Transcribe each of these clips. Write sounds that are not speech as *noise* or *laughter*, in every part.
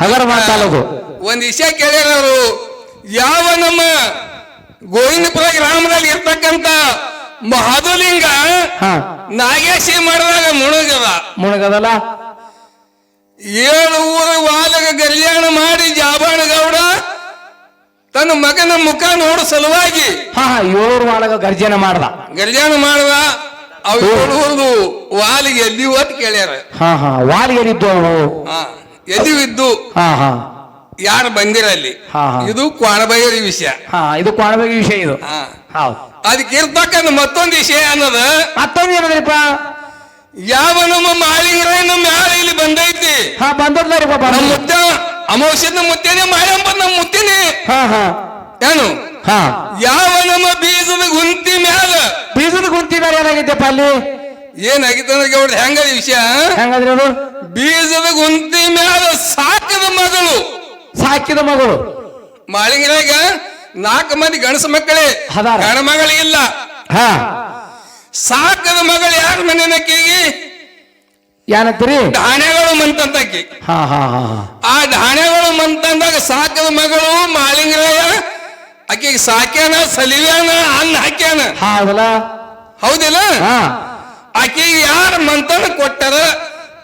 ಹಗರ ತಾಲೂಕು ಒಂದ್ ವಿಷಯ ಕೇಳ್ಯಾರ ಅವರು ಯಾವ ನಮ್ಮ ಗೋವಿಂದಪುರ ಗ್ರಾಮದಲ್ಲಿ ಇರ್ತಕ್ಕಂತ ಮಹಾದುಲಿಂಗ ನಾಗೇಶಿ ಮಾಡಿದಾಗ ಮುಣಗದ. ಮುಣಗದಲ್ಲ? ಏಳು ಊರ ವಾಲಗ ಕಲ್ಯಾಣ ಮಾಡಿ ಜಾಬಾಣ ಗೌಡ ತನ್ನ ಮಗನ ಮುಖ ನೋಡ ಸಲುವಾಗಿ. ಹಾ ಹಾ ಏಳೂರು ಮಾಡ್ದ. ಗರ್ಜನೆ ಮಾಡ್ದ ಅವ್ರು ಅವು ಏಳು ವಾಲಿಗೆ ಎಲ್ಲಿ ಅಂತ ಕೇಳ್ಯಾರ. ಹಾ ಹಾ ವಾಲಿಗರಿದ್ದು ಅವು ಇದ್ದು ಹಾ ಹಾ. ಯಾರು ಬಂದಿರ ಅಲ್ಲಿ ಹಾ, ಹಾ. ಇದು ಕ್ವಾಣಬೈರಿ ವಿಷಯ. ಹಾ ಇದು ಕಾಣಬೇಕು ವಿಷಯ ಇದು. ಹಾ. ಹೌದು. ಅದಕ್ಕೆ ಇರ್ತಕ್ಕಂಥ ಮತ್ತೊಂದು ವಿಷಯ ಅನ್ನೋದು ಮತ್ತೊಂದು ಏನದ್ರಿಪ್ಪ ಯಾವ ನಮ್ಮ ಮಾಳಿಂಗ್ರ ನಮ್ಮ ಯಾರ ಇಲ್ಲಿ ಬಂದೈತಿ. ಹಾ ನಮ್ಮ ಮುತ್ತ ಅಮಾವಾಸ್ಯದ ಮುತ್ತೇನೆ ಮಾಯಂಬ ನಮ್ಮ ಮುತ್ತೇನೆ ಹಾ ಹಾ. ಏನು? ಹಾ. ಯಾವ ನಮ್ಮ ಬೀಜದ ಗುಂತಿ ಮ್ಯಾಲ? ಬೀಜದ ಗುಂತಿ ಬೇರೆ ಏನಾಗಿದ್ದೆಪ್ಪ ಅಲ್ಲಿ? ಏನಾಗಿತ್ತು ಅಂದ್ರೆ ಅವ್ರದ್ದು ಹೆಂಗದ ವಿಷಯ ಹೆಂಗದ್ರಿ ಅದು ಬೀಜದ ಗುಂತಿ ಮ್ಯಾಲ ಸಾಕದ ಮಗಳು. ಸಾಕಿದ ಮಗಳು. ಮಾಳಿಂಗ್ರಾಗ ನಾಲ್ಕು ಮಂದಿ ಗಣಸ ಮಕ್ಕಳೇ. ಗಣ ಮಗಳಿಲ್ಲ ಹಾ. ಸಾಕದ ಮಗಳು ಯಾರ ಮನೆನಕ್ಕಿಗೆ ಏನಂತೀರಿ ಧಾನ್ಯಗಳು ಮಂತಂತಕ್ಕಿ. ಹಾ ಹಾ ಹಾ ಹಾ. ಆ ಧಾನ್ಯಗಳು ಮಂತಂದಾಗ ಸಾಕದ ಮಗಳು ಮಾಳಿಂಗ್ರಾಯ ಆಕೆಗೆ ಸಾಕ್ಯಾನ ಸಲಿವ್ಯಾನ ಅನ್ನ ಹಾಕ್ಯಾನ. ಹೌದಲ್ಲ ಹೌದಿಲ್ಲ? ಹಾ. ಆಕೆಗೆ ಯಾರ ಮಂತನ ಕೊಟ್ಟಾರ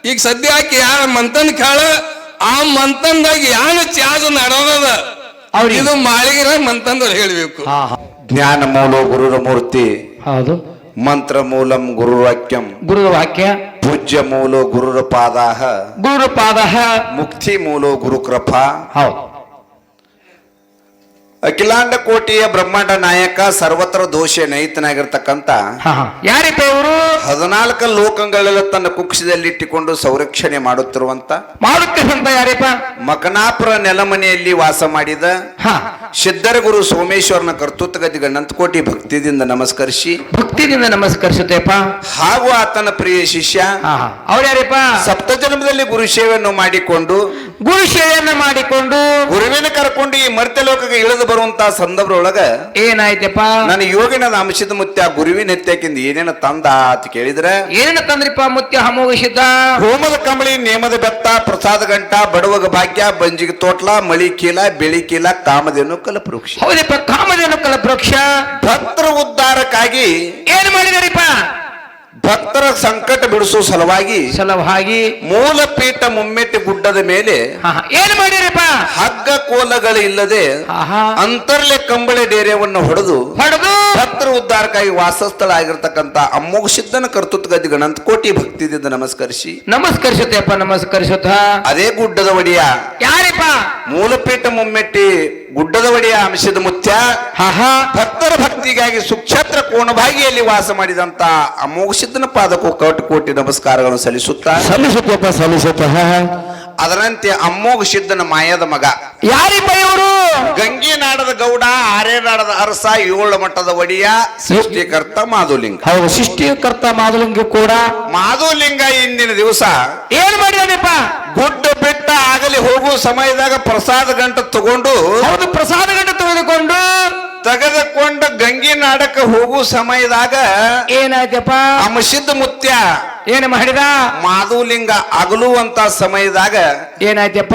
ಈಗ ಸದ್ಯ ಆಕೆ ಯಾರ ಮಂತನ್ ಕಾಳ? ಆ ಮಂತನ್ದಾಗ ಯಾರ ಚಾಜ್ ನಡೆದದ? ಅವ್ರಿಗೆ. ಇದು ಮಾಳಿಗಿರ ಮಂತಂದವ್ರು ಹೇಳಬೇಕು. ಜ್ಞಾನ ಮೂಲ ಗುರುರ ಮೂರ್ತಿ. ಹೌದು. ಮಂತ್ರ ಮೂಲಂ ಗುರುವಾಕ್ಯಂ ಗುರುವಾಕ್ಯ ಪೂಜ್ಯ ಮೂಲ ಗುರುರ ಪಾದಾಹ. ಗುರುರ ಪಾದ ಮುಕ್ತಿ ಮೂಲ ಗುರು ಕೃಪಾ. ಹೌದು. ಅಖಿಲಾಂಡ ಕೋಟಿಯ ಬ್ರಹ್ಮಾಂಡ ನಾಯಕ ಸರ್ವತ್ರ ದೋಷ ನೈತನಾಗಿರ್ತಕ್ಕಂತ ಯಾರಿಪ್ಪ ಇವರು? ಹದಿನಾಲ್ಕು ಲೋಕಗಳೆಲ್ಲ ತನ್ನ ಕುಕ್ಷದಲ್ಲಿಟ್ಟುಕೊಂಡು ಸಂರಕ್ಷಣೆ ಮಾಡುತ್ತಿರುವಂತ ಮಾಡುತ್ತಿರುವಂತ ಯಾರಿಪ್ಪ? ಮಕನಾಪುರ ನೆಲಮನೆಯಲ್ಲಿ ವಾಸ ಮಾಡಿದ ಹಾ. ಸಿದ್ಧರ ಗುರು ಸೋಮೇಶ್ವರನ ಕರ್ತೃತ್ವಗದಿಗ ನಂತಕೋಟಿ ಭಕ್ತಿದಿಂದ ನಮಸ್ಕರಿಸಿ ಭಕ್ತಿದಿಂದ ನಮಸ್ಕರಿಸುತ್ತೇಪ ಹಾಗೂ ಆತನ ಪ್ರಿಯ ಶಿಷ್ಯ ಅವ್ರ ಅವ್ರು ಯಾರಿಪ್ಪ? ಸಪ್ತ ಜನ್ಮದಲ್ಲಿ ಗುರು ಸೇವೆಯನ್ನು ಮಾಡಿಕೊಂಡು ಗುರು ಸೇವೆಯನ್ನು ಮಾಡಿಕೊಂಡು ಗುರುವಿನ ಕರ್ಕೊಂಡು ಈ ಮರ್ತ್ಯ ಲೋಕಕ್ಕೆ ಇಳಿದು ಬರುವಂತ ಸಂದರ್ಭದೊಳಗ ಏನಾಯ್ತಪ್ಪ? ನಾನು ಯೋಗಿನ ಅಂಶದ ಮುತ್ಯ ಗುರುವಿನ ಎತ್ತಕ್ಕಿಂದ ಏನೇನ ತಂದ ಅಂತ ಕೇಳಿದ್ರೆ ಏನ ತಂದ್ರಿಪ್ಪ ಮುತ್ಯ ಹಮೋಗಿಸಿದ್ದ ಹೋಮದ ಕಂಬಳಿ ನೇಮದ ಬೆತ್ತ ಪ್ರಸಾದ ಗಂಟ ಬಡವಗ ಭಾಗ್ಯ ಬಂಜಿಗೆ ತೋಟ್ಲ ಮಳಿ ಕೀಲ ಬೆಳಿ ಕೀಲ ಕಾಮಧೇನು ಕಲಪವೃಕ್ಷ. ಹೌದಪ್ಪ ಕಾಮಧೇನು ಕಲಪವೃಕ್ಷ. ಭಕ್ತರ ಉದ್ಧಾರಕ್ಕಾಗಿ ಏನ್ ಮಾಡಿದಾರಿಪ್ಪ? ಭಕ್ತರ ಸಂಕಟ ಬಿಡಿಸುವ ಸಲುವಾಗಿ ಸಲುವಾಗಿ ಮೂಲಪೀಠ ಮುಮ್ಮೆಟ್ಟಿ ಗುಡ್ಡದ ಮೇಲೆ ಏನು ಮಾಡಿರಪ್ಪ? ಹಗ್ಗ ಕೋಲಗಳು ಇಲ್ಲದೆ ಅಂತರ್ಲೆ ಕಂಬಳೆ ಡೇರೆಯನ್ನು ಹೊಡೆದು ಹೊಡೆದು ಭಕ್ತರ ಉದ್ಧಾರಕ್ಕಾಗಿ ವಾಸಸ್ಥಳ ಆಗಿರ್ತಕ್ಕಂತ ಅಮ್ಮೋಗ ಸಿದ್ಧನ ಕರ್ತೃತ್ವ ಗಣಂತ ಕೋಟಿ ಭಕ್ತಿದಿಂದ ನಮಸ್ಕರಿಸಿ. ನಮಸ್ಕರಿಸುತ್ತೇಪ್ಪ ನಮಸ್ಕರಿಸುತ್ತ. ಅದೇ ಗುಡ್ಡದ ಒಡೆಯ ಯಾರಿಪ್ಪ? ಮೂಲಪೀಠ ಮುಮ್ಮೆಟ್ಟಿ ಗುಡ್ಡದ ಒಡೆಯ ಅಂಶದ ಮುತ್ಯ. ಭಕ್ತರ ಭಕ್ತಿಗಾಗಿ ಸುಕ್ಷೇತ್ರ ಕೋಣಭಾಗಿಯಲ್ಲಿ ವಾಸ ಮಾಡಿದಂತ ಅಮೋಘಿದ್ದನ ಪಾದಕ್ಕೂ ಕೋಟಿ ಕೋಟಿ ನಮಸ್ಕಾರಗಳನ್ನು ಸಲ್ಲಿಸುತ್ತಾ. ಸಲ್ಲಿಸುತ್ತಪ್ಪ ಸಲ್ಲಿಸುತ್ತ ಅದರಂತೆ ಅಮೋಘ ಸಿದ್ಧನ ಮಾಯದ ಮಗ. ಯಾರಿಪ್ಪ ಇವರು? ಗಂಗಿನಾಡದ ಗೌಡ ಆರೇನಾಡದ ಅರಸ ಏಳು ಮಟ್ಟದ ಒಡಿಯ ಸೃಷ್ಟಿಕರ್ತ ಮಾಧುಲಿಂಗ. ಹೌದು ಸೃಷ್ಟಿಕರ್ತ ಮಾಧುಲಿಂಗ ಕೂಡ ಮಾಧುಲಿಂಗ ಇಂದಿನ ದಿವಸ ಏನ್ ಮಾಡಿದಾನಪ್ಪ? ಗುಡ್ಡ ಬೆಟ್ಟ ಆಗಲಿ ಹೋಗುವ ಸಮಯದಾಗ ಪ್ರಸಾದ ಗಂಟ ತಗೊಂಡು ಹೌದು ಪ್ರಸಾದ ಗಂಟ ತೆಗೆದುಕೊಂಡು ತೆಗೆದುಕೊಂಡ ಗಂಗಿ ನಾಡಕ್ಕೆ ಹೋಗುವ ಸಮಯದಾಗ ಏನಾಯ್ತಪ್ಪ? ಅಮಸಿದ್ಧ ಮುತ್ಯ ಏನ್ ಮಾಡಿದ? ಮಾಧುಲಿಂಗ ಅಗಲುವಂತ ಸಮಯದಾಗ ಏನಾಯ್ತಪ್ಪ?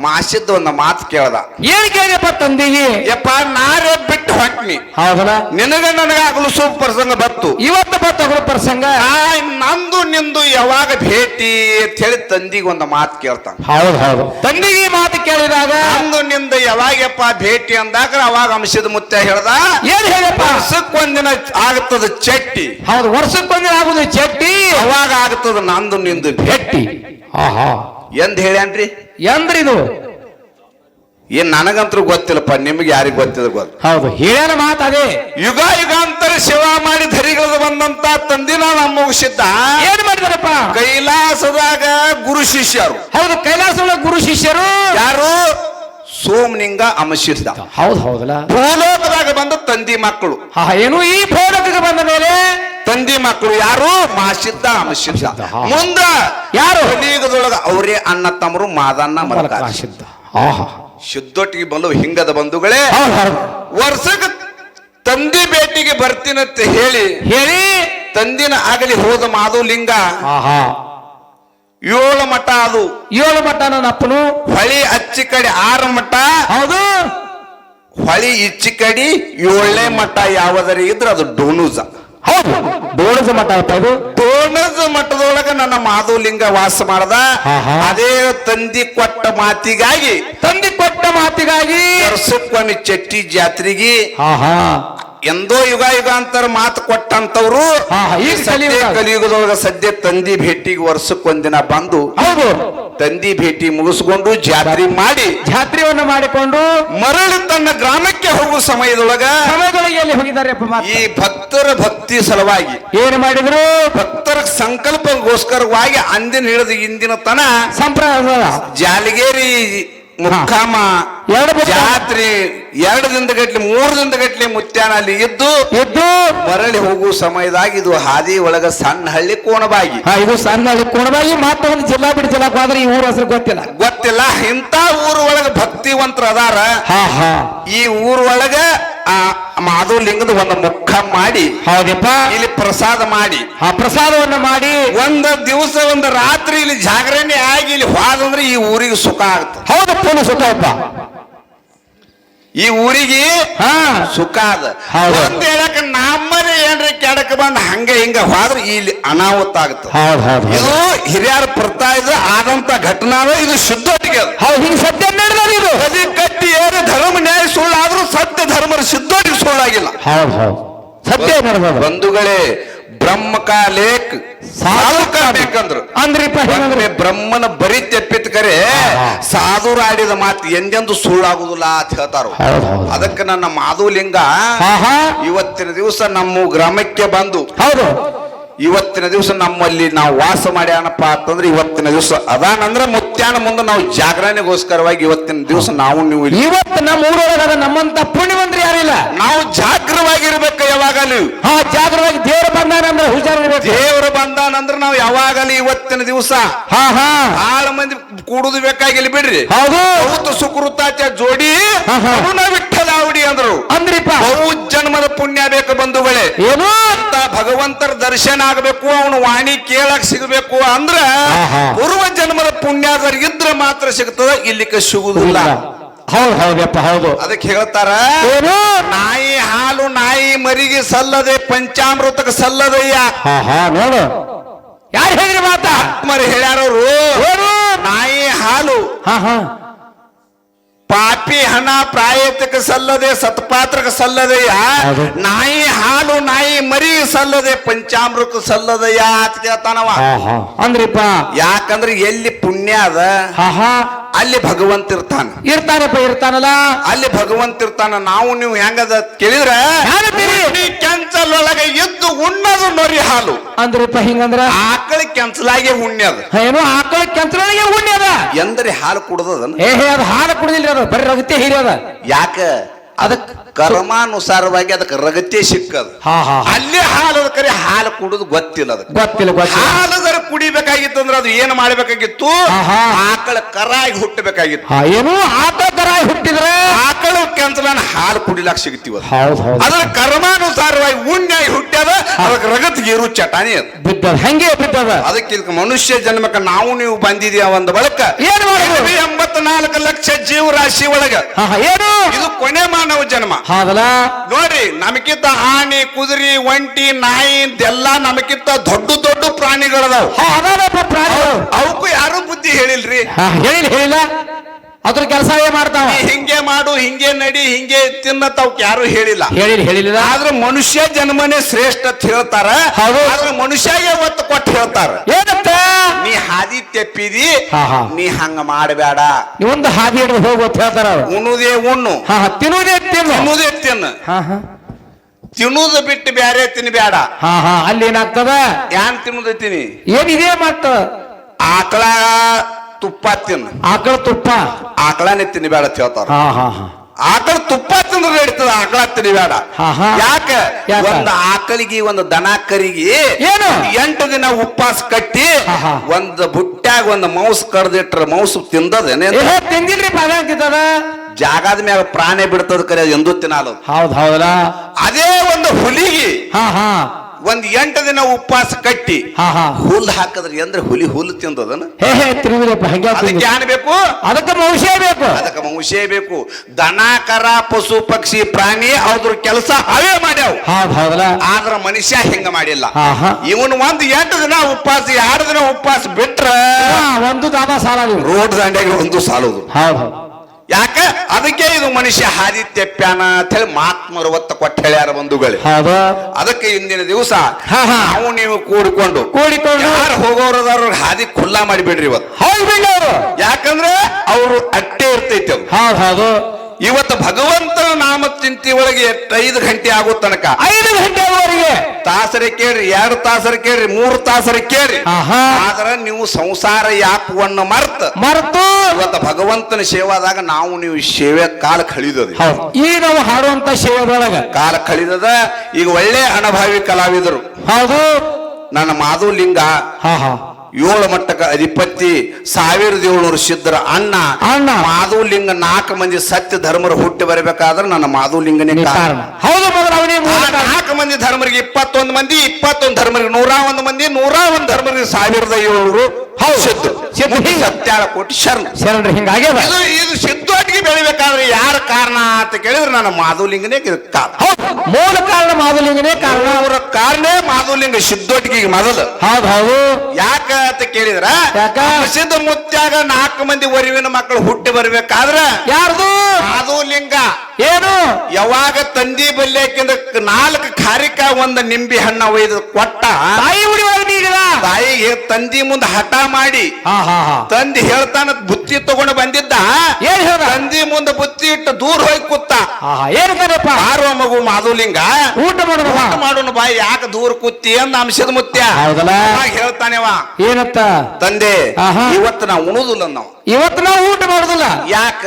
ಮಾಸಿದ್ದ ಒಂದು ಮಾತು ಕೇಳ್ದ. ಏನ್ ಕೇಳಿದಪ್ಪ ತಂದಿಗೆ? ಯಪ್ಪ ನಾರೇ ಬಿಟ್ಟು ಹೊಟ್ನಿ. ಹೌದಲ್ಲ? ನಿನಗ ನನಗ ಸೂಪ್ ಪ್ರಸಂಗ ಬತ್ತು. ಇವತ್ತು ಅಗಲು ಪ್ರಸಂಗ? ಆ, ನಂದು ನಿಂದು ಯಾವಾಗ ಭೇಟಿ ಅಂತ ಹೇಳಿ ತಂದಿಗೆ ಒಂದು ಮಾತು ಕೇಳ್ತಾನ. ಹೌದು ಹೌದು. ತಂದಿಗೆ ಮಾತು ಕೇಳಿದಾಗ? ನಂದು ನಿಂದು ಯಾವಾಗಪ್ಪ ಭೇಟಿ ಅಂದಾಗ ಅವಾಗ ಅಂಶದ ಮುತ್ತ ಹೇಳ್ದ. ಏನ್ ಹೇಳಪ್ಪ ವರ್ಷಕ್ಕೊಂದಿನ ಆಗ್ತದ ಚಟ್ಟಿ. ಹೌದು ವರ್ಷಕ್ಕೊಂದಿನ ಆಗುದು ಚಟ್ಟಿ? ಅವಾಗ ಆಗ್ತದ ನಂದು ನಿಂದು ಭೇಟಿ ಆಹಾ. ಎಂದ್ ಹೇಳ್ಯಾನ್ರಿ? ಎಂದ್ರಿದು? ಏನ್ ನನಗಂತೂ ಗೊತ್ತಿಲ್ಲಪ್ಪ ನಿಮ್ಗೆ ಯಾರಿಗ್ ಗೊತ್ತಿದ ಗೊತ್ತ? ಹೌದು ಹೇಳ್ಯಾನ ಮಾತು ಅದೇ. ಯುಗ ಯುಗಾಂತರ ಶಿವ ಮಾಡಿ ಧರಿಗಳದ ಬಂದಂತ ತಂದಿನ ನಮ್ಮ ಮುಗಿಸಿದ್ದ. ಏನ್ ಮಾಡಿದಾರಪ್ಪ? ಕೈಲಾಸದಾಗ ಗುರು ಶಿಷ್ಯರು. ಹೌದು ಕೈಲಾಸದ ಗುರು ಶಿಷ್ಯರು. ಯಾರು? ಸೋಮನಿಂಗ ಅಮಶಿಸಿದ ಹೌದು ಹೌದಲ್ಲ ಭೂಲೋಕದಾಗ ಬಂದ ತಂದಿ ಮಕ್ಕಳು. ಹಾ ಏನು ಈ ಭೂಲೋಕಕ್ಕೆ ಬಂದ ಮೇಲೆ? ತಂದಿ ಮಕ್ಕಳು ಯಾರು? ಮಾಸಿದ್ದ ಅಮಶಿಸಿದ. ಮುಂದ ಯಾರು? ಕಲಿಯುಗದೊಳಗ ಅವರೇ ಅಣ್ಣ ತಮ್ಮರು ಮಾದನ್ನ ಮಲಕ ಸಿದ್ಧ ಆಹಾ ಶುದ್ಧೊಟ್ಟಿಗೆ ಬಂದು ಹಿಂಗದ ಬಂಧುಗಳೇ. ವರ್ಷಕ್ಕೆ ತಂದಿ ಭೇಟಿಗೆ ಬರ್ತೀನಂತ ಹೇಳಿ ಹೇಳಿ. ತಂದಿನ ಆಗಲಿ ಹೋದ ಮಾಧುಲಿಂಗ ಆಹಾ ಏಳು ಮಠ ಅದು. ಏಳು ಮಠ ನನ್ನ ಅಪ್ಪನು. ಹೊಳಿ ಅಚ್ಚಿ ಕಡೆ ಆರು ಮಠ. ಹೌದು. ಹೊಳಿ ಇಚ್ಚಿ ಕಡಿ ಏಳನೇ ಮಠ ಯಾವದರಿ ಇದ್ರೆ ಅದು ಡೋನುಜ ಹೌದು. ಡೋಣಸ ಮಠ ಅಪ್ಪ ಇದು? ಡೋಣಸ ಮಠದೊಳಗ ನನ್ನ ಮಾಧುಲಿಂಗ ವಾಸ ಮಾಡದ. ಅದೇ ತಂದಿ ಕೊಟ್ಟ ಮಾತಿಗಾಗಿ ತಂದಿ ಕೊಟ್ಟ ಮಾತಿಗಾಗಿ ವರ್ಷಕ್ಕೊಮ್ಮೆ ಚಟ್ಟಿ ಜಾತ್ರೆಗೆ ಹಾ ಹಾ. ಎಂದೋ ಯುಗ ಯುಗಾಂತರ ಮಾತು ಕೊಟ್ಟಂತವ್ರು ಕಲಿಯುಗದೊಳಗ ಸದ್ಯ ತಂದಿ ಭೇಟಿಗೆ ವರ್ಷಕ್ಕೊಂದಿನ ಬಂದು ಹೌದು. ತಂದಿ ಭೇಟಿ ಮುಗಿಸ್ಕೊಂಡು ಜಾತ್ರೆ ಮಾಡಿ ಜಾತ್ರೆಯನ್ನು ಮಾಡಿಕೊಂಡು ಮರಳಿ ತನ್ನ ಗ್ರಾಮಕ್ಕೆ ಹೋಗುವ ಸಮಯದೊಳಗ ಸಮಯದೊಳಗೆ ಎಲ್ಲಿ ಹೋಗಿದ್ದಾರೆ ಈ ಭಕ್ತರ ಭಕ್ತಿ ಸಲುವಾಗಿ ಏನು ಮಾಡಿದ್ರು? ಭಕ್ತರ ಸಂಕಲ್ಪಗೋಸ್ಕರವಾಗಿ ಅಂದಿನ ಹಿಡಿದು ಇಂದಿನ ತನ ಸಂಪ್ರದಾಯ. ಜಾಲಿಗೇರಿ ಮುಕ್ಕಾಮ ಎರಡು. ಜಾತ್ರೆ ಎರಡು ದಿನದ ಗಟ್ಲೆ ಮೂರು ದಿನದ ಗಟ್ಲೆ ಮುತ್ಯಾನ ಅಲ್ಲಿ ಇದ್ದು ಇದ್ದು ಮರಳಿ ಹೋಗುವ ಸಮಯದಾಗ ಇದು ಹಾದಿ ಒಳಗ ಸಣ್ಣ ಹಳ್ಳಿ ಕೋಣಬಾಗಿ. ಇದು ಸಣ್ಣ ಹಳ್ಳಿ ಕೋಣಬಾಗಿ ಮಾತ್ರ ಒಂದು ಜಿಲ್ಲಾ ಬಿಟ್ಟು ಜಿಲ್ಲಾ ಹೋದ್ರೆ ಈ ಊರ ಹೆಸರು ಗೊತ್ತಿಲ್ಲ. ಗೊತ್ತಿಲ್ಲ ಇಂಥ ಊರು ಒಳಗ ಭಕ್ತಿವಂತರ ಅದಾರ. ಈ ಊರು ಒಳಗ ಆ ಮಾಧವಲಿಂಗದ ಒಂದು ಮುಖ ಮಾಡಿ ಹೌದಪ್ಪ. ಇಲ್ಲಿ ಪ್ರಸಾದ ಮಾಡಿ. ಆ ಪ್ರಸಾದವನ್ನ ಮಾಡಿ. ಒಂದ ದಿವಸ ಒಂದು ರಾತ್ರಿ ಇಲ್ಲಿ ಜಾಗರಣೆ ಆಗಿ ಇಲ್ಲಿ ಹೋದಂದ್ರೆ ಈ ಊರಿಗೆ ಸುಖ ಆಗುತ್ತೆ ಹೌದಪ್ಪ ಸುಖ ಸುಖಪ್ಪ ಈ ಊರಿಗೆ ಹಾ. ಸುಖ ಅದ. ಒಂದ್ ಹೇಳಕ್ ನಮ್ಮನೆ ಏನ್ರಿ ಕೆಡಕ್ ಬಂದ ಹಂಗ ಹಿಂಗ ಹೋದ್ರೆ ಇಲ್ಲಿ ಅನಾಹುತ ಆಗುತ್ತೆ. ಇದು ಹಿರಿಯರ ಪ್ರತಾಯಿದ ಆದಂತ ಘಟನಾ ಇದು ಶುದ್ಧ ಹಿಂಗ್ ಸತ್ಯ ಇದು. ಕಟ್ಟಿ ಏನು ಧರ್ಮ ನ್ಯಾಯ ಸುಳ್ಳಾದ್ರೂ ಸತ್ಯ ಧರ್ಮದ ಸಿದ್ಧೋಟಿಗೆ ಸುಳ್ಳಾಗಿಲ್ಲ. ಹೌದು ಹೌದು. ಸತ್ಯ ನಡೆದ ಬಂಧುಗಳೇ ಬ್ರಹ್ಮಕ ಕಾಲೇಕ್ ಸಾಧುಕ ಬೇಕಂದ್ರು ಅಂದ್ರಿಪ್ಪ ಹಿಂಗಂದ್ರೆ. ಬ್ರಹ್ಮನ ಬರಿ ತೆಪ್ಪಿತ್ ಕರೆ ಹಾ. ಸಾಧುರಾಡಿದ ಮಾತು ಎಂದೆಂದು ಸುಳ್ಳಾಗುದಿಲ್ಲ ಅಂತ ಹೇಳ್ತಾರು. ಹೌದು ನಮ್ಮ ಅದಕ್ಕೆ ನನ್ನ ಮಾಧುಲಿಂಗ ಇವತ್ತಿನ ದಿವಸ ನಮ್ಮ ಗ್ರಾಮಕ್ಕೆ ಬಂದು ಹೌದು. ಇವತ್ತಿನ ದಿವಸ ನಮ್ಮಲ್ಲಿ ನಾವು ವಾಸ ಮಾಡ್ಯಾನಪ್ಪ ಅಂತಂದ್ರೆ ಇವತ್ತಿನ ದಿವಸ ಅದಾನಂದ್ರೆ ಮುತ್ಯಾನ ಮುಂದೆ ನಾವು ಜಾಗರಣೆಗೋಸ್ಕರವಾಗಿ ಇವತ್ತಿನ ದಿವಸ ನಾವು ನೀವು ಇವತ್ತು ನಮ್ಮ ಊರೊಳಗಾದ ನಮ್ಮಂತ ಪುಣ್ಯವಂತರು ಯಾರಿಲ್ಲ? ನಾವು ಜಾಗ್ರವಾಗಿರ್ಬೇಕು ಯಾವಾಗಲೂ. ಆ ಜಾಗೃತವಾಗಿ ದೇವರು ಬಂದಾನಂದ್ರೆ ಹುಷಾರಿರ್ಬೇಕು. ದೇವರು ಬಂದಾನಂದ್ರೆ ನಾವು ಯಾವಾಗಲೂ ಇವತ್ತಿನ ದಿವಸ. ಹಾ ಹಾ. ಬಹಳ ಮಂದಿ ಕೂಡುದು ಬೇಕಾಗಿಲ್ಲ ಬಿಡ್ರಿ. ಹೌದು. ಸುಕೃತಾಚ ಜೋಡಿ ವಿಠಲಾವಡಿ ಅಂದ್ರು. ಅಂದ್ರಿಪ್ಪ. ಬಹು ಜನ್ಮದ ಪುಣ್ಯ ಬೇಕು ಬಂಧುಗಳೇ. ಏನು ಅಂತ ಭಗವಂತರ ದರ್ಶನ ಆಗಬೇಕು ಅವನು ವಾಣಿ ಕೇಳಕ್ ಸಿಗಬೇಕು ಅಂದ್ರ. ಪೂರ್ವ ಜನ್ಮದ ಪುಣ್ಯಾದರ್ ಇದ್ರೆ ಮಾತ್ರ ಸಿಗ್ತದ ಇಲ್ಲಿಕ್ಕೆ ಸಿಗುದಿಲ್ಲ. ಹೌದು ಹೌದಪ್ಪ ಹೌದು. ಅದಕ್ಕೆ ಹೇಳ್ತಾರ ನಾಯಿ ಹಾಲು ನಾಯಿ ಮರಿಗೆ ಸಲ್ಲದೆ ಪಂಚಾಮೃತಕ್ಕೆ ಸಲ್ಲದಯ್ಯ. ನೋಡು. ಯಾರು ಹೇಳಿದ್ರಿ ಮಾತಾ? ಮರಿ ಹೇಳ್ಯಾರವ್ರು. ನಾಯಿ ಹಾಲು. ಹಾ ಹಾ. ಪಾಪಿ ಹಣ ಪ್ರಾಯತಕ್ಕೆ ಸಲ್ಲದೆ ಸತ್ಪಾತ್ರಕ್ಕೆ ಸಲ್ಲದಯ್ಯ ಹೌದು. ನಾಯಿ ಹಾಲು ನಾಯಿ ಮರಿ ಸಲ್ಲದೆ ಪಂಚಾಮೃತ ಸಲ್ಲದಯ್ಯ ಅಂತ ಕೇಳ್ತಾನವ. ಅಂದ್ರಿಪ್ಪ. ಯಾಕಂದ್ರೆ ಎಲ್ಲಿ ಪುಣ್ಯ ಅದ ಅಲ್ಲಿ ಭಗವಂತ ಇರ್ತಾನ. ಇರ್ತಾನಪ್ಪ ಇರ್ತಾನಲ್ಲ. ಅಲ್ಲಿ ಭಗವಂತ ಇರ್ತಾನ. ನಾವು ನೀವು ಹೆಂಗದ ಕೇಳಿದ್ರ? ಕೆಂಚಲ್ ಒಳಗೆ ಎದ್ದು ಉಣ್ಣದು ನೊರಿ ಹಾಲು. ಅಂದ್ರಿಪ್ಪ ಹಿಂಗಂದ್ರ? ಆಕಳ ಕೆಂಚಲಾಗೆ ಉಣ್ಯದ ಏನು ಆಕಳ ಕೆಂಚಲಾಗೆ ಹುಣ್ಣೆ ಅದ. ಎಂದ್ರೆ ಹಾಲು ಕುಡ್ದದನ ಏ ಹೇ ಅದು ಹಾಲು ಕುಡಿದಿಲ್ರಿ ಅದು. ಬರೀ ರಗತೆ ಹಿರಿಯದ ಯಾಕ? ಅದಕ್ ಕರ್ಮಾನುಸಾರವಾಗಿ ಅದಕ್ಕೆ ರಗತೆ ಸಿಕ್ಕದ. ಅಲ್ಲೇ ಹಾಲು ಕರೆ ಹಾಲು ಕುಡುದು ಗೊತ್ತಿಲ್ಲ ಅದಕ್ಕೆ. ಗೊತ್ತಿಲ್ಲ ಹಾಲು ಕುಡಿಬೇಕಾಗಿತ್ತು ಅಂದ್ರೆ ಅದು ಏನು ಮಾಡಬೇಕಾಗಿತ್ತು? ಆಕಳ ಕರಾಗಿ ಹುಟ್ಟಬೇಕಾಗಿತ್ತು. ಏನು ಆಕಳ ಕರಾಗಿ ಹುಟ್ಟಿದ್ರೆ ಆಕಳ ನಾನು ಹಾಲು ಕುಡಿಲಾಕ್ ಸಿಗ್ತೀವ ಹೌದು ಹೌದು. ಅದ್ರ ಕರ್ಮಾನುಸಾರವಾಗಿ ಉಣ್ಯಾಗಿ ಹುಟ್ಟ್ಯದ ಅದಕ್ಕೆ ರಗತ್ ಗೀರು ಚಟಾನಿ ಅದು. ಬಿದ್ದದ. ಹಂಗೆ ಬಿದ್ದದ? ಅದಕ್ಕೆ ಇದಕ್ಕೆ ಮನುಷ್ಯ ಜನ್ಮಕ್ಕೆ ನಾವು ನೀವು ಬಂದಿದೀವ ಒಂದ್ ಬಳಕ ಏನ್ ಮಾಡುದು ಎಂಬತ್ನಾಲ್ಕು ಲಕ್ಷ ಜೀವರಾಶಿ ಒಳಗ. ಹಾ ಹಾ ಏನು? ಇದು ಕೊನೆ ಮಾನವ ಜನ್ಮ. ಹೌದಲ್ಲ ನೋಡ್ರಿ ನಮಕಿಂತ ಆನೆ ಕುದುರೆ ಒಂಟಿ ನಾಯಿ ಇದೆಲ್ಲ ನಮಗಿಂತ ದೊಡ್ಡ ದೊಡ್ಡ ಪ್ರಾಣಿಗಳದಾವ. ಹಾ ಪ್ರಾಣಿಗಳು. ಅವಕ್ಕೂ ಯಾರು ಬುದ್ಧಿ ಹೇಳಿಲ್ರಿ? ಹಾ ಹೇಳಿಲ್ಲ ಹೇಳಿಲ್ಲ. ಅದ್ರ ಕೆಲಸ ಮಾಡ್ತಾವ? ಹಿಂಗೆ ಮಾಡು ಹಿಂಗೆ ನಡಿ ಹಿಂಗೆ ತಿನ್ನತ್ತವಕ್ ಯಾರು ಹೇಳಿಲ್ಲ. ಹೇಳಿಲ್ಲ ಹೇಳಿಲ್ಲ? ಆದ್ರೆ ಮನುಷ್ಯ ಜನ್ಮನೇ ಶ್ರೇಷ್ಠ ಅಂತ ಹೇಳ್ತಾರ. ಹೌದು. ಆದ್ರೆ ಮನುಷ್ಯಗೆ ಒತ್ತು ಕೊಟ್ಟು ಹೇಳ್ತಾರ. ಏನಂತ ನೀ ಹಾದಿ ತೆಪ್ಪಿದಿ. ನೀ ಹಂಗ ಮಾಡಬೇಡ. ಒಂದು ಹಾದಿ ಹಿಡಿದು ಹೋಗುತ್ತ ಹೇಳ್ತಾರ ಉಣ್ಣುದೇ ಉಣ್ಣು. ಹಾ ಹಾ. ತಿನ್ನುವುದೇ ತಿನ್ನು. ತಿನ್ನುದೇ ತಿನ್ನು. ತಿನ್ನುದು ಬಿಟ್ಟು ಬ್ಯಾರೆ ತಿನ್ಬೇಡ. ಹಾ ಹಾ. ಅಲ್ಲಿ ಏನಾಗ್ತದ ಯಾನ್ ತಿನ್ನುದ ತಿನ್ನಿ? ಏನಿದೆ ಮತ್ತ? ಆಕಳ ತುಪ್ಪ ತಿನ್ ಆಕಳ ತುಪ್ಪ? ಆಕಳನೆ ತಿನ್ಬೇಡ ಅಂತ ಹೇಳ್ತಾರ ಹಾ ಹಾ ಹಾ. ಆಕಳ ತುಪ್ಪ ತಿಂದ್ರೆ ನಡೀತದ ಆಕಳ ಹಾ. ಯಾಕ? ಒಂದ್ ಆಕಳಿಗೆ ಒಂದು ದನ ಕರಿಗಿ ಏನು? ಎಂಟು ದಿನ ಉಪ್ಪಾಸ ಕಟ್ಟಿ ಒಂದ್ ಬುಟ್ಟ್ಯಾಗ ಒಂದ್ ಮೌಸ್ ಕಡ್ದಿಟ್ರ ಮೌಸ್ ತಿಂದದೇನೆ ತಿಂದಿಲ್ರಿ ಪದ ಅಂತಿದ್ದದ ಜಾಗದ ಮ್ಯಾಗ ಪ್ರಾಣಿ ಬಿಡ್ತದ ಕರೆ ಎಂದು ಎಂದೂ ತಿನ್ನಲ್ಲ. ಹೌದ್ ಹೌದಲ್ಲ? ಅದೇ ಒಂದು ಹುಲಿಗಿ ಹಾ ಹಾ. ಒಂದ್ ಎಂಟು ದಿನ ಉಪವಾಸ ಕಟ್ಟಿ ಹಾ ಹಾ. ಹುಲ್ ಹಾಕಿದ್ರಿ ಅಂದ್ರೆ ಹುಲಿ ಹುಲ್ ತಿಂದದನ ಹೇ ಹೇ ತಿರುಗಿದಪ್ಪ ಹಂಗೆ ಅದಕ್ಕೆ ಬೇಕು? ಅದಕ್ಕೆ ಮೌಷ್ಯ ಬೇಕು. ಅದಕ್ಕೆ ವಂಶೇ ಬೇಕು. ದನ ಕರ ಪಶು ಪಕ್ಷಿ ಪ್ರಾಣಿ ಅವ್ರ ಕೆಲಸ ಅವೇ ಮಾಡ್ಯಾವ. ಹೌದ್ ಹೌದಲ್ಲ? ಆದ್ರ ಮನುಷ್ಯ ಹಿಂಗ ಮಾಡಿಲ್ಲ. ಹಾ ಹಾ. ಇವನು ಒಂದ್ ಎಂಟು ದಿನ ಉಪವಾಸ ಎರಡು ದಿನ ಉಪವಾಸ ಬಿಟ್ರ ಒಂದು ದಾದ ಸಾಲ ರೋಡ್ ದಂಡೆಗೆ ಒಂದು ಸಾಲುದು. ಹೌದ್ ಹೌದು. ಯಾಕ? ಅದಕ್ಕೆ ಇದು ಮನುಷ್ಯ ಹಾದಿ ತೆಪ್ಪ್ಯಾನ ಅಂತ ಹೇಳಿ ಮಾತ್ಮರು ಒತ್ತ ಕೊಟ್ಟ ಹೇಳ್ಯಾರ ಬಂಧುಗಳು. ಹೌದು? ಅದಕ್ಕೆ ಇಂದಿನ ದಿವಸ. ನಾವು ನೀವು ಕೂಡಿಕೊಂಡು ಕೂಡಿಕೊಂಡು? ಯಾರು ಹೋಗೋರದವ್ರ ಹಾದಿ ಖುಲ್ಲಾ ಮಾಡಿಬಿಡ್ರಿ ಇವತ್ತು. ಯಾಕಂದ್ರೆ ಅವರು ಅಟ್ಟೆ ಇರ್ತೈತಿ ಹೌದು. ಇವತ್ತು ಭಗವಂತನ ನಾಮ ಚಿಂತಿ ಒಳಗೆ ಐದು ಗಂಟೆ ಆಗೋ ತನಕ. ಐದು ಗಂಟೆವರೆಗೆ ತಾಸರಿ ಕೇಳ್ರಿ ಎರಡು ತಾಸರಿ ಕೇಳ್ರಿ ಮೂರು ತಾಸರಿ ಕೇಳ್ರಿ. ಆಹಾ. ಆದ್ರ ನೀವು ಸಂಸಾರ ಯಾಪವನ್ನು ಮರ್ತ. ಮರ್ತು. ಇವತ್ತು ಭಗವಂತನ ಸೇವಾದಾಗ ನಾವು ನೀವು ಸೇವೆ ಕಾಲ ಕಳಿದದ ಈಗ ನಾವು ಹಾಡುವಂತ ಸೇವೆದೊಳಗ. ಕಾಲ ಕಳಿದದ ಈಗ ಒಳ್ಳೆ ಅನುಭವಿ ಕಲಾವಿದರು. ಹೌದು. ನನ್ನ ಮಾಧುಲಿಂಗ ಹಾ ಹಾ ಏಳು ಮಟ್ಟಕ ಅಧಿಪತಿ ಸಾವಿರದ ಏಳ್ನೂರು ಸಿದ್ಧರ ಅಣ್ಣ ಅಣ್ಣ. ಮಾಧುಲಿಂಗ ನಾಲ್ಕು ಮಂದಿ ಸತ್ಯ ಧರ್ಮರು ಹುಟ್ಟಿ ಬರಬೇಕಾದ್ರೆ ನನ್ನ ಮಾಧುಲಿಂಗನೇ ಕಾರಣ ಹೌದು. ನಾಲ್ಕು ಮಂದಿ ಧರ್ಮರಿಗೆ ಇಪ್ಪತ್ತೊಂದು ಮಂದಿ ಇಪ್ಪತ್ತೊಂದು ಧರ್ಮರಿಗೆ ನೂರ ಒಂದು ಮಂದಿ ನೂರ ಒಂದು ಧರ್ಮರಿಗೆ ಸಾವಿರದ ಏಳ್ನೂರು ಸಿದ್ಧ. ಸತ್ಯಾಳ ಕೋಟಿ ಶರಣ ಶರಣ ಹಿಂಗಾಗ್ಯದ ಇದು ಯಾರ ಕಾರಣ ಅಂತ ಕೇಳಿದ್ರೆ ನಾನು ಮಾಧುಲಿಂಗನೇ ಕಾರಣ ಮೂಲ ಕಾರಣ ಮಾಧುಲಿಂಗನೇ ಕಾರಣ. ಅವರ ಕಾರಣ ಮಾಧುಲಿಂಗ ಸಿದ್ಧೊಟ್ಟಿಗೆ ಮೊದಲು. ಹೌದು ಹೌದು. ಯಾಕ ಅಂತ ಕೇಳಿದ್ರ? ಯಾಕ? ಪ್ರಸಿದ್ಧ ಮುತ್ಯಾಗ ನಾಲ್ಕು ಮಂದಿ ಒರಿವಿನ ಮಕ್ಕಳು ಹುಟ್ಟಿ ಬರ್ಬೇಕಾದ್ರ ಯಾರ್ದು? ಮಾಧುಲಿಂಗ. ಏನು? ಯಾವಾಗ ತಂದಿ ಬಲ್ಯಾಕಿಂದ ನಾಲ್ಕು ಖಾರಿಕ ಒಂದ್ ನಿಂಬಿ ಹಣ್ಣ ಒಯ್ದು ಕೊಟ್ಟ ತಾಯಿ ನೀಡಿದ ತಾಯಿಗೆ ತಂದಿ ಮುಂದೆ ಹಠ ಮಾಡಿ ತಂದಿ ಹೇಳ್ತಾನ ಬುತ್ತಿ ತಗೊಂಡು ಬಂದಿದ್ದ ಏನ್ ಹೇಳ್ದ? ತಂದಿ ಮುಂದೆ ಬುತ್ತಿ ಇಟ್ಟು ದೂರ ಹೋಗಿ ಕೂತ. ಹಾ ಹಾ ಏನು ಕರೆಯಪ್ಪ? ಆರುವ ಮಗು ಮಾಧುಲಿಂಗ. ಊಟ ಮಾಡೋಣ ಊಟ ಮಾಡೋಣ ಬಾಯಿ ಯಾಕೆ ದೂರ ಕೂತಿ ಅಂದ ಅಂಶದ ಮುತ್ಯ. ಹೌದಲ್ಲ? ಅವಾಗ ಹೇಳ್ತಾನೆವ ಏನತ್ತ? ತಂದೆ ಆಹಾ. ಇವತ್ತು ನಾವು ಉಣುದಿಲ್ಲ ನಾವು ಇವತ್ತು ನಾವು ಊಟ ಮಾಡುದಿಲ್ಲ? ಯಾಕ?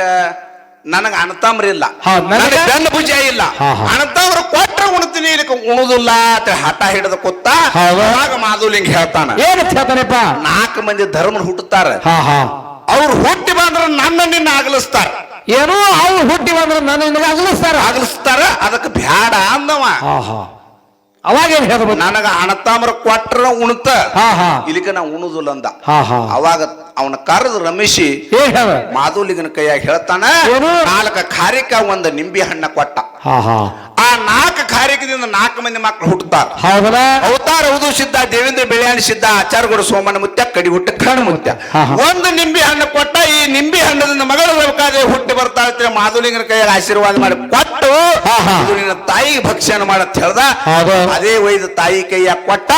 ನನಗ ಅಣತಾಮ್ರ ಇಲ್ಲ. ಹೌದ್, ನನಗ? ನನಗೆ ಬೆನ್ನ ಭುಜ ಇಲ್ಲ. ಹಾ, ಹಾ. ಅಣತಾಮ್ರ ಕೊಟ್ರ ಉಣ್ತೀನಿ ಇದಕ್ಕೆ ಉಣುದಿಲ್ಲ ಅಂತ ಹಠ ಹಿಡಿದ ಕೂತ. ಹೌದು. ಅವಾಗ ಮಾಧುಲಿಂಗ ಹೇಳ್ತಾನ. ಏನಂತ ಹೇಳ್ತಾನೆಪ್ಪ? ನಾಲ್ಕು ಮಂದಿ ಧರ್ಮ ಹುಟ್ಟುತ್ತಾರ. ಹಾ ಹಾ. ಅವ್ರು ಹುಟ್ಟಿ ಬಂದ್ರ ನನ್ನ ನಿನ್ನ ಅಗಲಿಸ್ತಾರ ಏನು ಅವ್ರು ಹುಟ್ಟಿ ಬಂದ್ರೆ ನನ್ನ ನಿಮಗೆ ಅಗಲಿಸ್ತಾರ. ಅಗಲಿಸ್ತಾರ? ಅದಕ್ಕೆ ಬ್ಯಾಡ ಅಂದವ. ಅವಾಗ ಏನ್ ಹೇಳ್ಬೇಕು? ನನಗ ಅಣತಾಮ್ರ ಕೊಟ್ರ ಉಣತ. ಇಲ್ಲಿಕ ನಾ ಉಣುದಿಲ್ಲ ಅಂದ. ಅವಾಗ ಅವನ ಕರೆದು ರಮೇಶಿ ಮಾಧುಲಿಗನ ಕೈಯಾಗ ಹೇಳ್ತಾನ? ನಾಲ್ಕ ಖಾರಿಕ ಒಂದ್ ನಿಂಬಿ ಹಣ್ಣ ಕೊಟ್ಟ. ಹಾ ಹಾ. ಆ ನಾಲ್ಕು ಕಾರ್ಯಕ್ರಮದಿಂದ ನಾಲ್ಕು ಮಂದಿ ಮಕ್ಕಳು ಹುಟ್ಟುತ್ತಾರೆ ಹೌದಾ ಅವತಾರ ಹೌದು ಸಿದ್ಧ ದೇವೇಂದ್ರ ಬೆಳೆಯಾಣಿ ಸಿದ್ಧ ಆಚಾರಗೋಡು ಸೋಮಣ್ಣ ಮುತ್ಯ ಕಡಿ ಹುಟ್ಟ ಕಣ್ಣ ಮುತ್ಯ. ಒಂದು ನಿಂಬೆ ಹಣ್ಣು ಕೊಟ್ಟ ಈ ನಿಂಬೆ ಹಣ್ಣದಿಂದ ಮಗಳ ಬೇಕಾದ್ರೆ ಹುಟ್ಟಿ ಬರ್ತಾ ಇರ್ತೀರ ಮಾಧುಲಿಂಗನ ಕೈಯಲ್ಲಿ ಆಶೀರ್ವಾದ ಮಾಡಿ ಕೊಟ್ಟು ನಿನ್ನ ತಾಯಿ ಭಕ್ಷ್ಯನ ಮಾಡತ್ ಹೇಳ್ದ. ಅದೇ ವೈದ್ಯ ತಾಯಿ ಕೈಯ ಕೊಟ್ಟ.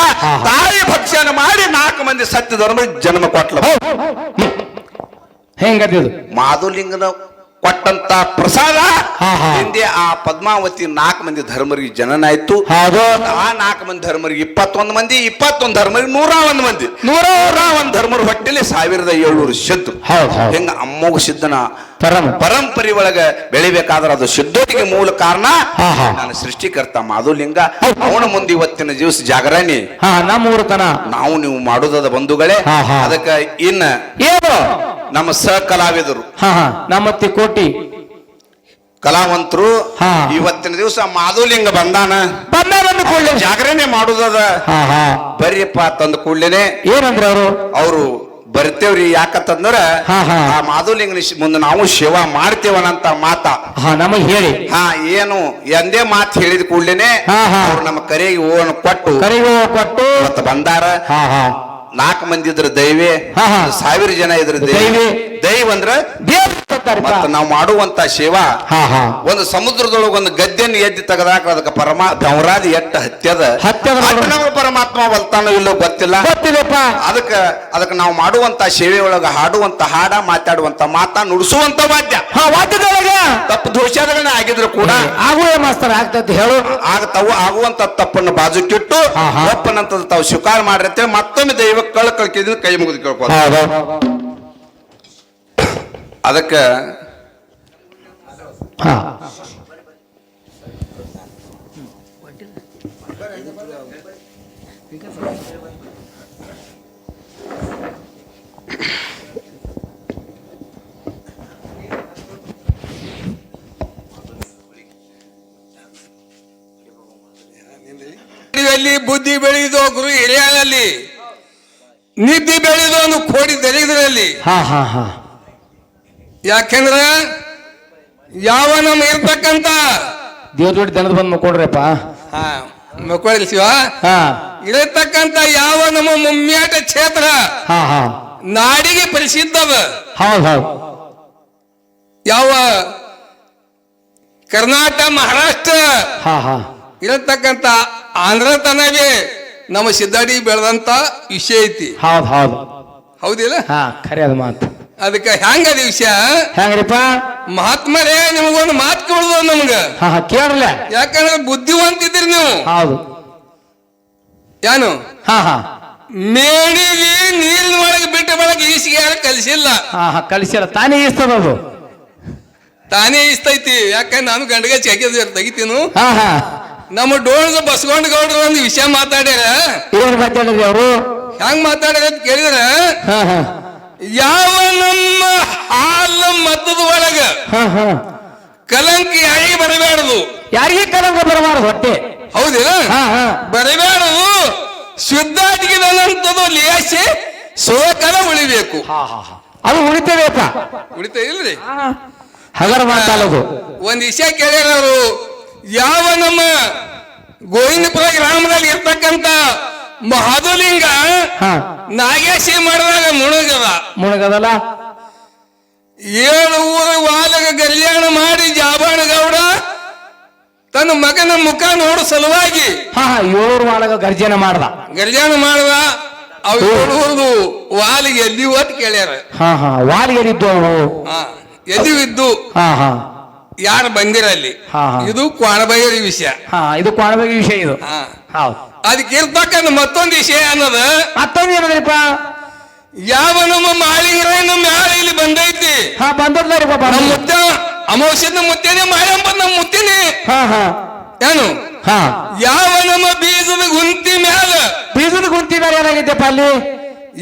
ತಾಯಿ ಭಕ್ಷ್ಯನ ಮಾಡಿ ನಾಲ್ಕು ಮಂದಿ ಸತ್ಯ ಧರ್ಮ ಜನ್ಮ ಕೊಟ್ಲ. ಹೆಂಗದಿದು ಮಾಧುಲಿಂಗನ ಕೊಟ್ಟಂತ ಪ್ರಸಾದ. ಹಿಂದೆ ಆ ಪದ್ಮಾವತಿ ನಾಲ್ಕು ಮಂದಿ ಧರ್ಮರಿಗೆ ಜನನ ಆಯ್ತು ಆ ನಾಲ್ಕು ಮಂದಿ ಧರ್ಮರಿಗೆ ಇಪ್ಪತ್ತೊಂದು ಮಂದಿ ಇಪ್ಪತ್ತೊಂದು ಧರ್ಮರಿಗೆ ನೂರ ಒಂದು ಮಂದಿ. ನೂರ ಒಂದು ಧರ್ಮರ ಹೊಟ್ಟೆಲಿ ಸಾವಿರದ ಏಳ್ನೂರು ಸಿದ್ದು ಹೌದು ಹೆಂಗ ಅಮ್ಮೋಗ ಸಿದ್ಧನ ಪರಂ ಪರಂಪರೆ ಒಳಗ ಬೆಳಿಬೇಕಾದ್ರೆ ಅದು ಸಿದ್ಧೋತಿಗೆ ಮೂಲ ಕಾರಣ. ನಾನು ಸೃಷ್ಟಿಕರ್ತ ಮಾಧುಲಿಂಗ. ಅವನ ಮುಂದೆ ಇವತ್ತಿನ ದಿವಸ ಜಾಗರಣಿ. ನಮ್ಮ ನಾವು ನೀವು ಮಾಡುದದ ಬಂಧುಗಳೇ. ಅದಕ್ಕೆ ಇನ್ನ ಏನು? ನಮ್ಮ ಸಹ ಕಲಾವಿದರು ಹಾ ಹಾ. ನಮ್ಮತ್ತಿ ಕೋಟಿ. ಕಲಾವಂತರು ಹಾ. ಇವತ್ತಿನ ದಿವಸ ಮಾಧುಲಿಂಗ ಬಂದಾನ. ಬಂದ ಬಂದು ಕೂಡಲೇ. ಜಾಗರಣೆ ಮಾಡುದದ. ಹಾ ಹಾ. ಬರ್ರಿಯಪ್ಪ ತಂದ ಕೂಡಲೇನೆ ಏನಂದ್ರೆ ಅವರು? ಅವರು ಬರ್ತೇವ್ರಿ ಯಾಕಂತಂದ್ರ. ಆ ಮಾಧುಲಿಂಗನ ಮುಂದೆ ನಾವು ಸೇವಾ ಮಾಡ್ತೇವನಂತ ಮಾತ. ನಮಗ್ ಹೇಳಿ. ಹಾ ಏನು ಎಂದೇ ಮಾತು ಹೇಳಿದ ಕೂಡಲೇನೆ ಹಾ, ಹಾ. ಅವ್ರು ನಮ್ಮ ಕರೆಗೆ ಓಣ ಕೊಟ್ಟು ಕರೆಗೆ ಕೊಟ್ಟು ಮತ್ತೆ ಬಂದಾರ. ಹಾ ಹಾ. ನಾಲ್ಕು ಮಂದಿ ಇದ್ರ ದೈವೇ. ಸಾವಿರ ಜನ ಇದ್ರ ದೈವೇ. ದೈವೇ ದೈವ ಅಂದ್ರ ದೇವ್ರು ಮತ್ತ ನಾವು ಮಾಡುವಂತ ಸೇವಾ ಹಾ ಹಾ. ಒಂದು ಸಮುದ್ರದೊಳಗ ಒಂದು ಗದ್ದೆಯನ್ನು ಎದ್ದು ತೆಗೆದಾಕ ಅದಕ್ಕೆ ಪರಮಾ ಬೆವರಾದಿ ಎಟ್ಟ ಹತ್ಯದ. ಪರಮಾತ್ಮ ಬಲ್ತಾನೋ ಇಲ್ಲೋ ಗೊತ್ತಿಲ್ಲ. ಗೊತ್ತಿದೆಪ್ಪ ಅದಕ್ಕ ಅದಕ್ಕೆ ನಾವು ಮಾಡುವಂತ ಸೇವೆ ಒಳಗ ಹಾಡುವಂತ ಹಾಡ ಮಾತಾಡುವಂತ ಮಾತ ನುಡಿಸುವಂತ ವಾದ್ಯ. ಹಾ ವಾದ್ಯದೊಳಗ. ತಪ್ಪು ದೋಷಗಳನ್ನ ಆಗಿದ್ರು ಕೂಡ ಆಗುವ ಮಾಸ್ತರ ಆಗ್ತೈತಿ ಹೇಳು. ಆಗ್ತಾವು ಆಗುವಂತ ತಪ್ಪನ್ನು ಬಾಜುಕಿಟ್ಟು. ಒಪ್ಪನಂತ ತಾವು ಸ್ವೀಕಾರ ಮಾಡಿರ್ತೇವೆ ಮತ್ತೊಮ್ಮೆ ದೈವ ಕಳ್ ಕಳ್ಕಿದ್ರೆ ಕೈ ಮುಗಿದು ಕೇಳ್ಕೊಳ್ತಾರೆ ಅದಕ್ಕ ಬುದ್ಧಿ ಬೆಳೆಯುವುದು ಗುರು ಹಿರಿಯರಲ್ಲಿ ನಿದ್ದೆ ಬೆಳೆಯೋದು ಕೋಡಿ ದರಿದ್ರಲ್ಲಿ ಹಾ ಹಾ ಹಾ. ಯಾಕೆಂದ್ರ ಯಾವ ನಮ್ ಇರ್ತಕ್ಕಂತ ದೇವ್ರ ಜೋಡಿ ದನದ ಬಂದು ಮಕ್ಕೊಡ್ರಪ್ಪ. ಹಾ ಮಕ್ಕಳು ಶಿವ. ಹಾ. ಇರತಕ್ಕಂತ ಯಾವ ನಮ್ಮ ಮುಮ್ಮ್ಯಾಟ ಕ್ಷೇತ್ರ ಹಾ ಹಾ. ನಾಡಿಗೆ ಪ್ರಸಿದ್ಧವ ಹೌದು ಹೌದು. ಯಾವ ಕರ್ನಾಟಕ ಮಹಾರಾಷ್ಟ್ರ ಹಾ ಹಾ. ಇರತಕ್ಕಂತ ಆಂಧ್ರ ತನಗೆ ನಮ್ಮ ಸಿದ್ದಾಡಿ ಬೆಳೆದಂತ ವಿಷಯ ಐತಿ. ಹೌದು ಹೌದು. ಹೌದಿಲ್ಲ? ಹಾ ಖರೆ ಅದು ಮಾತು. ಅದಕ್ಕೆ ಹೆಂಗದ ವಿಷಯ? ಹೆಂಗ್ರಿಪ್ಪ ಮಹಾತ್ಮರೇ ನಿಮಗೊಂದು ಮಾತು ಕೇಳುದು ನಮ್ಗ. ಹಾ ಹಾ ಕೇಳಲ್ಲ ಯಾಕಂದ್ರೆ ಬುದ್ಧಿವಂತಿದ್ರಿ ನೀವು. ಹೌದು. ಏನು ಹಾ ಹಾ. ಮೇಣಿಗೆ ನೀರಿನ ಒಳಗೆ ಬಿಟ್ಟ ಬಳಗ ಈಸಿಗೆ ಯಾರು ಕಲಿಸಿಲ್ಲ. ಹಾ ಹಾ ಕಲಿಸಿಲ್ಲ. ತಾನೇ ಇಸ್ತದ ಅದು. ತಾನೇ ಇಸ್ತೈತಿ ಯಾಕಂದ್ರೆ ನಾನು ಗಂಡಗ ಚೆಕಿದ ತೆಗಿತೀನು. ಹಾ ಹಾ. ನಮ್ಮ ಡೋಣದ ಬಸಗೊಂಡ ಗೌಡ್ರ ಒಂದು ವಿಷಯ ಮಾತಾಡ್ಯಾರ. ಏನ್ ಮಾತಾಡಿದ್ರಿ ಅವರು? ಹೆಂಗ್ ಮಾತಾಡ್ಯಾರ ಅಂತ ಕೇಳಿದ್ರ? ಹಾ ಹಾ. ಯಾವ ನಮ್ಮ ಹಾಲ ಮತದ ಒಳಗ ಕಲಂಕಿ ಹಾ. ಕಲಂಕ ಯಾರಿಗೆ ಬರಬೇಡದು. ಯಾರಿಗೆ ಕಲಂಕ ಬರಬಾರದು? ಹೊಟ್ಟೆ. ಹೌದಿಲ್ಲ? ಬರಬಾರದು ಹಾ. ಬರಬೇಡದು. ಶುದ್ಧಾಟಿಗೆದಂತದು ಲೇಸಿ ಸೋಕಲ ಉಳಿಬೇಕು. ಅದು ಉಳಿತೇವೆಪ್ಪ ಉಳಿತೇ ಇಲ್ರಿ? ಹಗರ ಮಾತಾಡೋದು. ಒಂದ್ ವಿಷಯ ಕೇಳ್ಯಾರ ಅವರು ಯಾವ ನಮ್ಮ ಗೋವಿಂದಪುರ ಗ್ರಾಮದಲ್ಲಿ ಇರ್ತಕ್ಕಂತ ಮಹಾದುಲಿಂಗ ನಾಗೇಶಿ ಮಾಡಿದಾಗ ಮುಳುಗದ ಮುಳುಗದಲ್ಲ ಏಳು ಊರು ವಾಲಗ ಕಲ್ಯಾಣ ಮಾಡಿ ಜಾಬಾಣ ಗೌಡ ತನ್ನ ಮಗನ ಮುಖ ನೋಡು ಸಲುವಾಗಿ. ಹಾ ಏಳೂರು ವಾಳಗ ಗರ್ಜನ ಮಾಡ್ದ. ಗರ್ಜನ ಮಾಡುವ? ಅವು ಏಳು ಊರ್ದು ವಾಲಿಗೆ ಎಲ್ಲಿ ಅಂತ ಕೇಳ್ಯಾರ. ಹಾ ಹಾ ವಾಲಿಗೆರಿದ್ದು ಅವರು ಹಾ ಎಲ್ಲಿ ಇದ್ದು? ಹಾ ಹಾ. ಯಾರು ಬಂದಿರ ಅಲ್ಲಿ ಹಾ, ಹಾ. ಇದು ಕ್ವಾಣಬೈರಿ ವಿಷಯ. ಹಾ ಇದು ಕೊಣಬೇಕು ವಿಷಯ ಇದು. ಹಾ. ಹೌದು. ಅದಕ್ಕೆ ಇರ್ತಕ್ಕಂಥ ಮತ್ತೊಂದು ವಿಷಯ ಅನ್ನೋದು ಮತ್ತೊಂದು ಏನದ್ರಿಪ್ಪ ಯಾವ ನಮ್ಮ ಮಾಳಿಂಗ್ರ ನಮ್ಮ ಯಾರ ಇಲ್ಲಿ ಬಂದೈತಿ. ಹಾ ಬಂದದ್ರಿ ಪಾಪ. ನಮ್ಮ ಮುತ್ತ ಅಮಾವಾಸ್ಯದ ಮುತ್ತೇನೆ ಮಾಯಂಬ ನಮ್ಮ ಮುತ್ತಿನಿ. ಹಾ ಹಾ. ಏನು? ಹಾ. ಯಾವ ನಮ್ಮ ಬೀಜದ ಗುಂತಿ ಮ್ಯಾಲ? ಬೀಜದ ಗುಂತಿ ಮ್ಯಾಲ ಏನಾಗಿದ್ದೆಪ್ಪ ಅಲ್ಲಿ?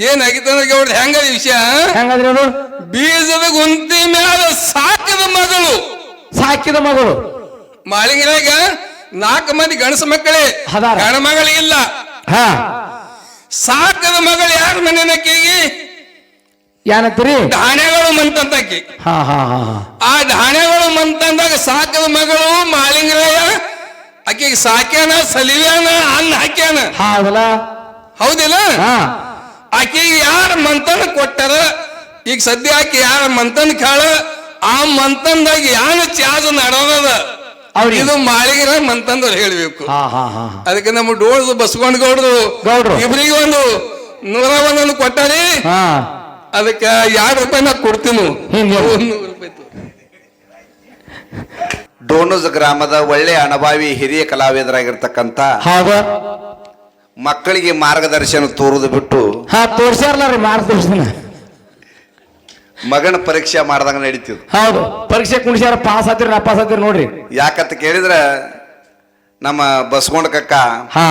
ಏನಾಗಿತ್ತು ಅಂದ್ರೆ ಅವ್ರದ್ದು ಹೆಂಗ ವಿಷಯ? ಹೆಂಗದ್ರಿ ಅದು? ಬೀಜದ ಗುಂತಿ ಮ್ಯಾಲ ಸಾಕಿದ ಮಗಳು. ಸಾಕಿದ ಮಗಳು. ಮಾಳಿಂಗ್ರಾಗ ನಾಲ್ಕು ಮಂದಿ ಗಣಸು ಮಕ್ಕಳೇ. ಗಣ ಮಗಳಿಲ್ಲ ಹಾ. ಸಾಕದ ಮಗಳು ಯಾರ ಮನೆನಕ್ಕಿಗೆ ಏನಂತೀರಿ ಧಾನ್ಯಗಳು ಮಂತಂತಕ್ಕಿ. ಹಾ ಹಾ ಹಾ ಹಾ. ಆ ಧಾನ್ಯಗಳು ಮಂತಂದಾಗ ಸಾಕದ ಮಗಳು ಮಾಳಿಂಗರಾಯ ಆಕೆಗೆ ಸಾಕ್ಯಾನ ಸಲಿವ್ಯಾನ ಅನ್ನ ಹಾಕ್ಯಾನ. ಹೌದಲ್ಲ ಹೌದಿಲ್ಲ? ಹಾ. ಆಕೆಗೆ ಯಾರ ಮಂತನ ಕೊಟ್ಟಾರ? ಈಗ ಸದ್ಯ ಆಕೆ ಯಾರ ಮಂತನ್ ಕಾಳ? ಆ ಮಂತನ್ದಾಗ ಯಾರ ಚಾಜ್ ನಡೆದದ? ಅವ್ರಿಗೆ. ಇದು ಮಾಳಿಗೆ ಮಂತಂದವ್ರು ಹೇಳಬೇಕು ಹಾ ಹಾ ಹಾ ಹಾ ಅದಕ್ಕೆ ನಮ್ಮ ಡೋಳ್ದು ಬಸ್ಕೊಂಡ್ ಗೌಡ್ರು ಗೌಡ್ರು. ಇಬ್ರಿಗೆ ಒಂದು ನೂರ ಒಂದೊಂದು ಕೊಟ್ಟಾರಿ ಹಾ ಅದಕ್ಕೆ ಎರಡು ರೂಪಾಯಿ ನಾ ಕೊಡ್ತೀನಿ ಹಿಂಗೆ. ಒಂದು ನೂರು ರೂಪಾಯಿ ತಗೋ. ಗ್ರಾಮದ ಒಳ್ಳೆ ಅನುಭವಿ ಹಿರಿಯ ಕಲಾವಿದರಾಗಿರ್ತಕ್ಕಂಥ ಹೌದು ಮಕ್ಕಳಿಗೆ ಮಾರ್ಗದರ್ಶನ ತೋರುದು ಬಿಟ್ಟು ಹಾ ತೋರ್ಸ್ಯಾರಲ್ಲ ರೀ ತೋರ್ಸ್ತೀನಿ ಮಗನ ಪರೀಕ್ಷೆ ಮಾಡ್ದಂಗ ನಡೀತಿದ್. ಹೌದು. ಪರೀಕ್ಷೆ ಕುಣಿಸ್ಯಾರ ಪಾಸ್ ಆತಿರಿ ನಾ ಪಾಸ್ ಆತಿರಿ ನೋಡ್ರಿ. ಯಾಕಂತ ಕೇಳಿದ್ರ ನಮ್ಮ ಬಸ್ಕೊಂಡ್ ಕಕ್ಕ ಹಾ.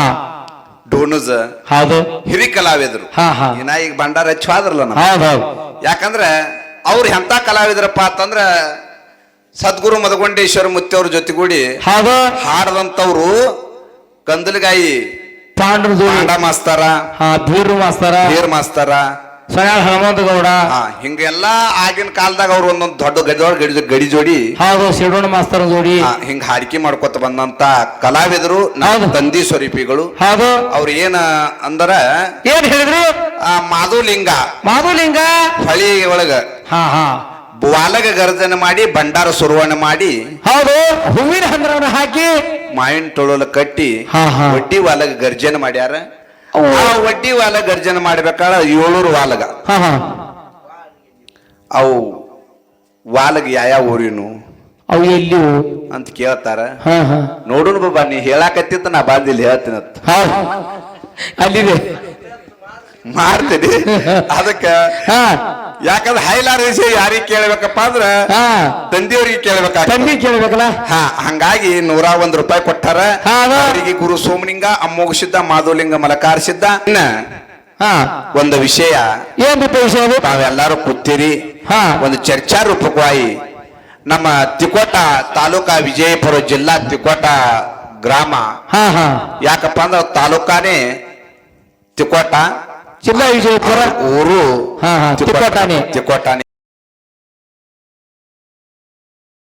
ಡೋನುಜ ಹೌದು. ಹಿರಿ ಕಲಾವಿದರು ಹಾ ಹಾ. ಇನ್ನ ಈಗ ಭಂಡಾರ ಹೆಚ್ಚು ಆದ್ರಲ್ಲ ನಮ್ಮ ಹೌದು ಹೌದು. ಯಾಕಂದ್ರ ಅವ್ರು ಎಂತ ಕಲಾವಿದರಪ್ಪ ಅಂತಂದ್ರ ಸದ್ಗುರು ಮದಗೊಂಡೇಶ್ವರ ಮುತ್ತವ್ರ ಜೊತೆಗೂಡಿ ಹೌದು. ಹಾಡದಂತವ್ರು ಕಂದಲಗಾಯಿ ಪಾಂಡ್ರ ಮಾಸ್ತಾರ ಹಾ ಮಾಸ್ತಾರ ಮಾಸ್ತರ ಸೊನ್ಯಾಳ ಹನುಮಂತ ಗೌಡ ಹಾ ಹಿಂಗೆಲ್ಲಾ ಆಗಿನ ಕಾಲದಾಗ ಅವ್ರು ಒಂದೊಂದು ದೊಡ್ಡ ಗಜೋಳ ಗಡಿ ಗಡಿ ಜೋಡಿ ಹೌದು ಶಿರೋಣ ಮಾಸ್ತರ ಜೋಡಿ. ಹಿಂಗ್ ಹಾಡಿಕೆ ಮಾಡ್ಕೊತ ಬಂದಂತ ಕಲಾವಿದರು ನಮ್ಮ ಹೌದು. ತಂದಿ ಸ್ವರೂಪಿಗಳು. ಹೌದು. ಅವ್ರ ಏನ ಅಂದರ ಏನ್ ಹೇಳಿದ್ರು? ಆ ಮಾಧುಲಿಂಗ. ಮಾಧುಲಿಂಗ? ಹೊಳಿ ಒಳಗ. ಹಾ ಹಾ. ವಾಲಗ ಗರ್ಜನೆ ಮಾಡಿ ಭಂಡಾರ ಸುರುವಣೆ ಮಾಡಿ ಹೌದು. ಹೂವಿನ ಹಂದ್ರವನ್ನ ಹಾಕಿ. ಮಾವಿನ ತೊಳಲು ಕಟ್ಟಿ ಹಾ, ವಾಲಗ ಗರ್ಜನೆ ಮಾಡ್ಯಾರ. ಆ ವಡ್ಡಿ ವಾಲ ಗರ್ಜನೆ ಮಾಡ್ಬೇಕಾಳ ಏಳೂರು ವಾಲಗ. ಹಾ ಹಾ. ಅವು ವಾಲಗ ಯಾವ ಊರಿನು ಅವು ಎಲ್ಲಿ ಅಂತ ಕೇಳ್ತಾರ. ಹಾ ಹಾ. ನೋಡುನು ಬಾಬಾ ನೀ ಹೇಳಾಕತ್ತಿತ್ತ ನಾ ಬಂದಿಲ್ಲ ಹೇಳ್ತೀನಿ ಅಲ್ಲಿ ಅಲ್ಲಿದೆ. ಮಾಡ್ತೀನಿ. *laughs* ಅದಕ್ಕ ಹಾ. ಯಾಕಂದ್ರೆ ಹೈಲಾರ್ ವಿಷಯ ಯಾರಿಗೆ ಕೇಳ್ಬೇಕಪ್ಪ ಅಂದ್ರ ಹಾ. ತಂದೆಯವ್ರಿಗೆ ಕೇಳಬೇಕಾ ತಂದಿ ಕೇಳಬೇಕಲ್ಲ? ಹಾ ಹಂಗಾಗಿ ನೂರ ಒಂದ್ ರೂಪಾಯಿ ಕೊಟ್ಟಾರ. ಅವರಿಗೆ ಗುರು ಸೋಮಲಿಂಗ ಅಮ್ಮೋಗಿಸಿದ್ದ ಮಾಧುಲಿಂಗ ಮಲಕಾರಿಸಿದ್ದ ಇನ್ನ ಹಾ. ಒಂದು ವಿಷಯ. ಏನ್ ವಿಷಯ ಅದು? ತಾವೆಲ್ಲರೂ ಕೂತೀರಿ. ಹಾ. ಒಂದು ಚರ್ಚಾ ರೂಪಕವಾಗಿ ನಮ್ಮ ತಿಕೋಟ ತಾಲೂಕಾ ವಿಜಯಪುರ ಜಿಲ್ಲಾ ತಿಕೋಟ ಗ್ರಾಮ. ಹಾ ಹಾ. ಯಾಕಪ್ಪ ಅಂದ್ರೆ ತಾಲೂಕಾನೇ ತಿಕೋಟ. ಜಿಲ್ಲಾ ವಿಜಯಪುರ ಊರು ಹಾ, ಹಾ, ತಿಕೋಟಾನೆ. ತಿಕೋಟಾನೆ